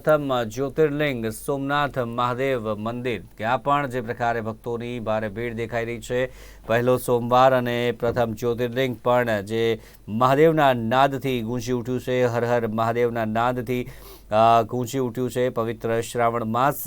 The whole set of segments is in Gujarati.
પ્રથમ જ્યોતિર્લિંગ, સોમનાથ મહાદેવ મંદિર. ત્યાં પણ જે પ્રકારે ભક્તોની ભારે ભીડ દેખાઈ રહી છે. પહેલો સોમવાર અને પ્રથમ જ્યોતિર્લિંગ પણ જે મહાદેવના નાદથી ગૂંજી ઉઠ્યું છે, હર હર મહાદેવના નાદથી ગૂંજી ઉઠ્યું છે. પવિત્ર શ્રાવણ માસ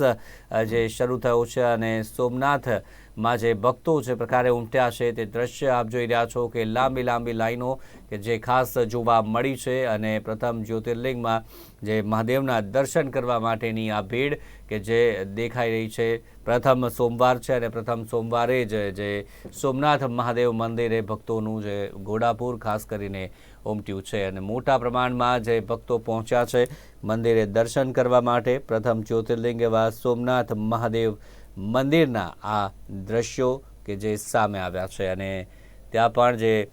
જે શરૂ થયો છે અને સોમનાથમાં જે ભક્તો જે પ્રકારે ઉમટ્યા છે તે દ્રશ્ય આપ જોઈ રહ્યા છો કે લાંબી લાંબી લાઈનો કે જે ખાસ જોવા મળી છે અને પ્રથમ જ્યોતિર્લિંગમાં જે મહાદેવના દર્શન કરવા માટેની આ ભીડ કે જે દેખાઈ રહી છે પ્રથમ સોમવાર છે અને પ્રથમ સોમવારે જ જે સોમનાથ મહાદેવ મંદિરે ભક્તોનું જે ઘોડાપુર, ખાસ કરીને ઉમટ્યું છે. અને મોટા પ્રમાણમાં જે ભક્તો પહોંચ્યા છે મંદિરે દર્શન કરવા માટે, પ્રથમ જ્યોતિર્લિંગ એવા સોમનાથ મહાદેવ મંદિરના આ દ્રશ્યો કે જે સામે આવ્યા છે. અને ત્યાં પણ જે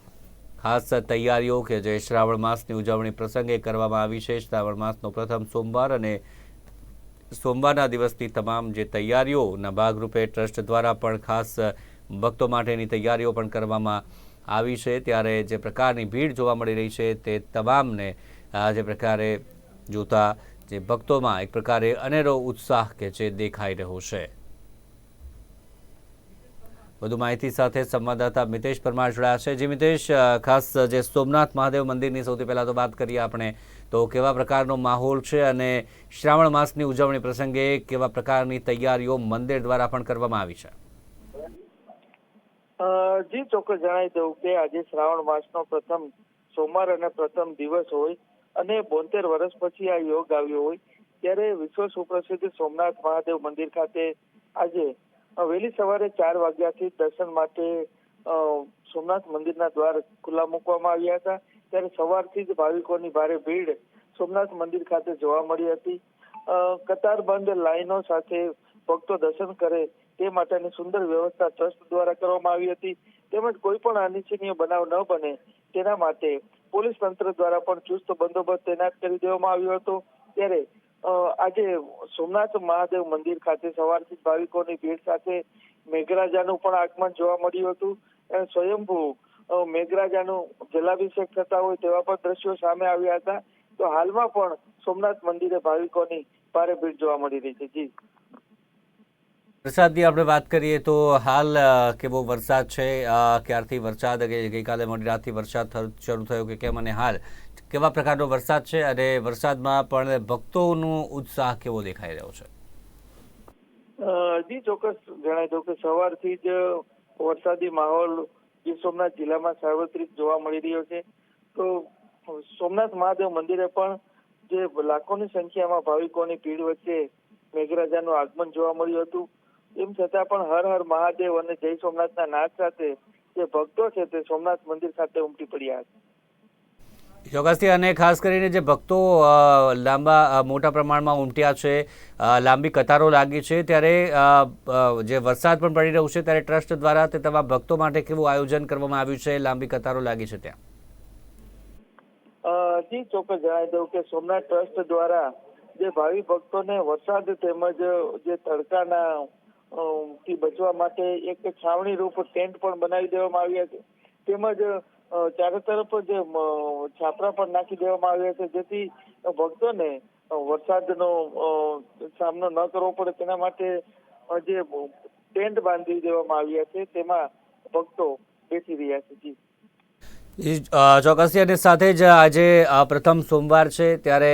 ખાસ તૈયારીઓ કે જે શ્રાવણ માસની ઉજવણી પ્રસંગે કરવામાં આવી છે. શ્રાવણ માસનો પ્રથમ સોમવાર અને સોમવારના દિવસની તમામ જે તૈયારીઓના ભાગરૂપે ટ્રસ્ટ દ્વારા પણ ખાસ ભક્તો માટેની તૈયારીઓ પણ કરવામાં આવી છે. ત્યારે જે પ્રકારની ભીડ જોવા મળી રહી છે તે તમામને જે પ્રકારે જોતા જે ભક્તોમાં એક પ્રકારે અનેરો ઉત્સાહ કે જે દેખાઈ રહ્યો છે. વધુ માહિતી સાથે સંવાદદાતા મિતેશ પરમાર જોડાયા છે. જે મિતેશ ખાસ જે સોમનાથ મહાદેવ મંદિરની સૌથી પહેલાં તો વાત કરીએ આપણે, તો કેવા પ્રકારનો માહોલ છે અને શ્રાવણ માસની ઉજવણી પ્રસંગે કેવા પ્રકારની તૈયારીઓ મંદિર દ્વારા પણ કરવામાં આવી છે? જી, ચોક્કસ જણાવી દઉં કે આજે શ્રાવણ માસનો પ્રથમ સોમવાર અને પ્રથમ દિવસ હોય અને બોતેર વર્ષ પછી આ યોગ આવ્યો હોય. ત્યારે વિશ્વ સુપ્રસિદ્ધ સોમનાથ મહાદેવ મંદિર ખાતે આજે વહેલી સવારે ચાર વાગ્યાથી દર્શન માટે સોમનાથ મંદિરના દ્વાર ખુલ્લા મૂકવામાં આવ્યા હતા. ત્યારે સવારથી જ ભાવિકોની ભારે ભીડ સોમનાથ મંદિર ખાતે જોવા મળી હતી. કતારબંધ લાઈનો સાથે ભક્તો દર્શન કરે તે માટેની સુંદર વ્યવસ્થા ટ્રસ્ટ દ્વારા કરવામાં આવી હતી. તેમજ કોઈ પણ અનિચ્છનીય બનાવ ન બને તેના માટે પોલીસ તંત્ર દ્વારા પણ ચુસ્ત બંદોબસ્ત તૈનાત કરી દેવામાં આવ્યો હતો. ત્યારે આજે સોમનાથ મહાદેવ મંદિર ખાતે સવારથી ભાવિકોની ભીડ સાથે મેઘરાજાનું પણ આગમન જોવા મળ્યું હતું. સ્વયંભૂ મેઘરાજાનું જલાભિષેક થતા હોય તેવા પણ દ્રશ્યો સામે આવ્યા હતા. તો હાલમાં પણ સોમનાથ મંદિરે ભાવિકોની ભારે ભીડ જોવા મળી રહી છે. જી. વરસાદની આપણે વાત કરીએ તો હાલ કેવો વરસાદ છે. ક્યારથી વરસાદ ગઈકાલે મોડી રાતથી વરસાદ શરૂ થયો કે કેમ અને હાલ કેવા પ્રકારનો વરસાદ છે અને વરસાદમાં પણ ભક્તોનો ઉત્સાહ કેવો દેખાઈ રહ્યો છે? જી, ચોક્કસ જણાવી દઉં કે સવારથી જ વરસાદી માહોલ ગીર સોમનાથ જિલ્લામાં સાર્વત્રિક જોવા મળી રહ્યો છે. તો સોમનાથ મહાદેવ મંદિરે પણ જે લાખોની સંખ્યામાં ભાવિકોની ભીડ વચ્ચે મેઘરાજાનું આગમન જોવા મળ્યું હતું. એમ છતાં પણ હર હર મહાદેવ અને જય સોમનાથના નાદ સાથે જે ભક્તો છે તે સોમનાથ મંદિર ખાતે ઉમટી પડ્યા હતા. ચોક્કસથી, અને ખાસ કરીને જે ભક્તો લાંબા મોટા પ્રમાણમાં ઉમટ્યા છે લાંબી કતારો લાગી છે, ત્યારે જે વરસાદ પણ પડી રહ્યો છે, ત્યારે ટ્રસ્ટ દ્વારા તે તમામ ભક્તો માટે કેવું આયોજન કરવામાં આવ્યું છે, લાંબી કતારો લાગી છે ત્યાં? જી, ચોક્કસ જણાવી દઉં કે સોમનાથ ટ્રસ્ટ દ્વારા જે ભાવિ ભક્તોને વરસાદ તેમજ જે તડકાના થી બચવા માટે એક છાવણી રૂપ ટેન્ટ પણ બનાવી દેવામાં આવ્યા છે. તેમજ ચારે તરફ જે છાપરા પણ નાખી દેવામાં આવ્યા છે. જેથી ભક્તોને વરસાદનો સામનો ન કરવો પડે. તેના માટે જે ટેન્ટ બાંધી દેવામાં આવ્યા છે, તેમાં ભક્તો બેસી રહ્યા છે. જી. ચોક્કસથી અને સાથે જ આજે પ્રથમ સોમવાર છે, ત્યારે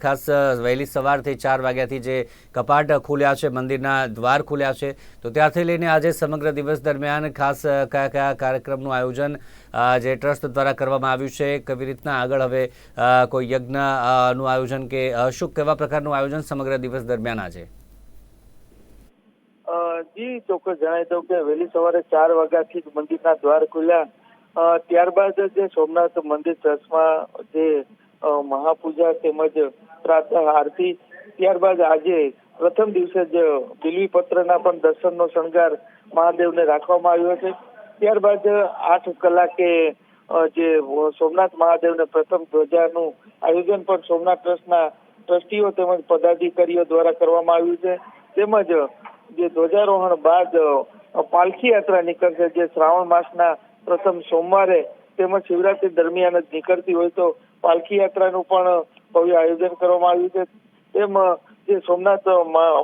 ખાસ વહેલી સવારથી ચાર વાગ્યાથી જે કપાટ ખુલ્યા છે, મંદિરના દ્વાર ખુલ્યા છે, તો ત્યારથી લઈને આજે સમગ્ર દિવસ દરમિયાન ખાસ કયા કયા કાર્યક્રમનું આયોજન જે ટ્રસ્ટ દ્વારા કરવામાં આવ્યું છે, કેવી રીતના આગળ હવે કોઈ યજ્ઞનું આયોજન કે શું, કેવા પ્રકારનું આયોજન સમગ્ર દિવસ દરમિયાન આજે? જી, ચોક્કસ જણાવી દઉં કે વહેલી સવારે ચાર વાગ્યાથી મંદિરના દ્વાર ખુલ્યા ત્યારબાદ જે સોમનાથ મંદિર ટ્રસ્ટમાં જે મહાપૂજા તેમજ પ્રાતઃ, આરતી, ત્યારબાદ આજે પ્રથમ દિવસે જ બિલવી પત્રના પણ દર્શનનો શણગાર મહાદેવને રાખવામાં આવ્યો છે. ત્યારબાદ આઠ કલાકે જે સોમનાથ મહાદેવને પ્રથમ ધ્વજાનું આયોજન પણ સોમનાથ ટ્રસ્ટના ટ્રસ્ટીઓ તેમજ પદાધિકારીઓ દ્વારા કરવામાં આવ્યું છે. તેમજ જે ધ્વજારોહણ બાદ પાલખી યાત્રા નીકળશે, જે શ્રાવણ માસના પ્રથમ સોમવારે તેમજ શિવરાત્રી દરમિયાન જ નીકળતી હોય તો પાલખી યાત્રાનું પણ ભવ્ય આયોજન કરવામાં આવ્યું છે. તેમ, જે સોમનાથ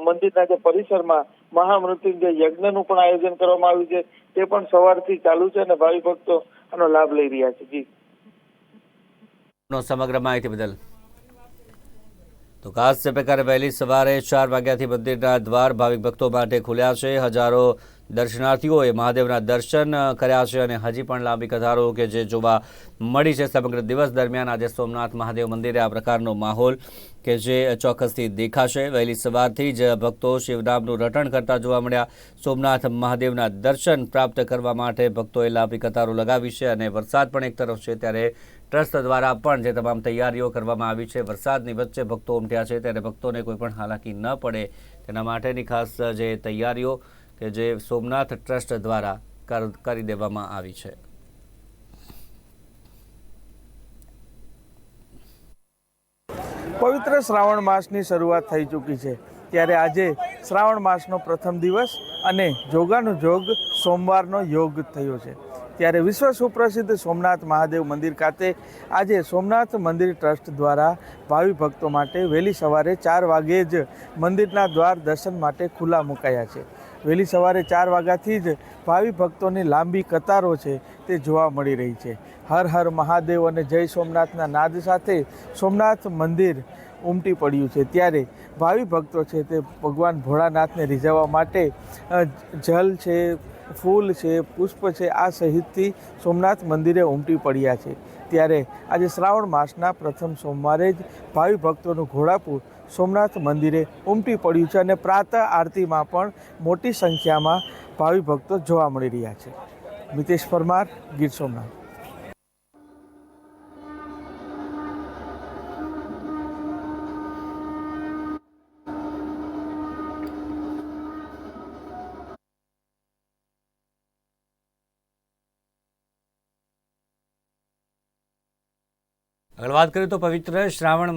મંદિરના જે પરિસરમાં મહામૃત્યુંજય યજ્ઞનું પણ આયોજન કરવામાં આવ્યું છે, તે પણ સવારથી ચાલુ છે અને ભાવિ ભક્તો આનો લાભ લઈ રહ્યા છે. જી. સમગ્ર માહિતી બદલ. તો ખાસ પ્રકારે વહેલી સવારે ચાર વાગ્યાથી મંદિરના દ્વાર ભાવિક ભક્તો માટે ખુલ્યા છે. હજારો દર્શનાર્થીઓએ મહાદેવના દર્શન કર્યા છે અને હજી પણ લાંબી કતારો કે જે જોવા મળી છે. સમગ્ર દિવસ દરમિયાન આજે સોમનાથ મહાદેવ મંદિરે આ પ્રકારનો માહોલ કે જે ચોક્કસથી દેખાશે. વહેલી સવારથી જ ભક્તો શિવનામનું રટણ કરતા જોવા મળ્યા. સોમનાથ મહાદેવના દર્શન પ્રાપ્ત કરવા માટે ભક્તોએ લાંબી કતારો લગાવી છે અને વરસાદ પણ એક તરફ છે. ત્યારે ટ્રસ્ટ દ્વારા પણ જે તમામ તૈયારીઓ કરવામાં આવી છે, વરસાદની વચ્ચે ભક્તો ઉમટ્યા છે. ત્યારે ભક્તોને કોઈ પણ હાલાકી ન પડે. તેના માટેની ખાસ જે તૈયારીઓ કે જે સોમનાથ ટ્રસ્ટ દ્વારા કર- દેવામાં આવી છે. પવિત્ર શ્રાવણ માસની શરૂઆત થઈ ચૂકી છે. ત્યારે આજે શ્રાવણ માસનો પ્રથમ દિવસ અને જોગાનો જોગ સોમવારનો યોગ થયો છે. ત્યારે વિશ્વ સુપ્રસિદ્ધ સોમનાથ મહાદેવ મંદિર ખાતે આજે સોમનાથ મંદિર ટ્રસ્ટ દ્વારા ભાવિ ભક્તો માટે વહેલી સવારે ચાર વાગે જ મંદિરના દ્વાર દર્શન માટે ખુલ્લા મુકાયા છે. વહેલી સવારે ચાર વાગ્યાથી જ ભાવિ ભક્તોની લાંબી કતારો છે તે જોવા મળી રહી છે. હર હર મહાદેવ અને જય સોમનાથના નાદ સાથે સોમનાથ મંદિર ઉમટી પડ્યું છે. ત્યારે ભાવિ ભક્તો છે તે ભગવાન ભોળાનાથને રીઝવવા માટે જલ છે, ફૂલ છે, પુષ્પ છે, આ સહિતથી સોમનાથ મંદિરે ઉમટી પડ્યા છે. ત્યારે આજે શ્રાવણ માસના પ્રથમ સોમવારે જ ભાવિ ભક્તોનું ઘોડાપુર સોમનાથ મંદિરે ઉમટી પડ્યું છે અને પ્રાતઃ આરતીમાં પણ મોટી સંખ્યામાં ભાવિ ભક્તો જોવા મળી રહ્યા છે. મિતેશ પરમાર, ગીર સોમનાથ. વાત કરીએ તો પવિત્ર શ્રાવણ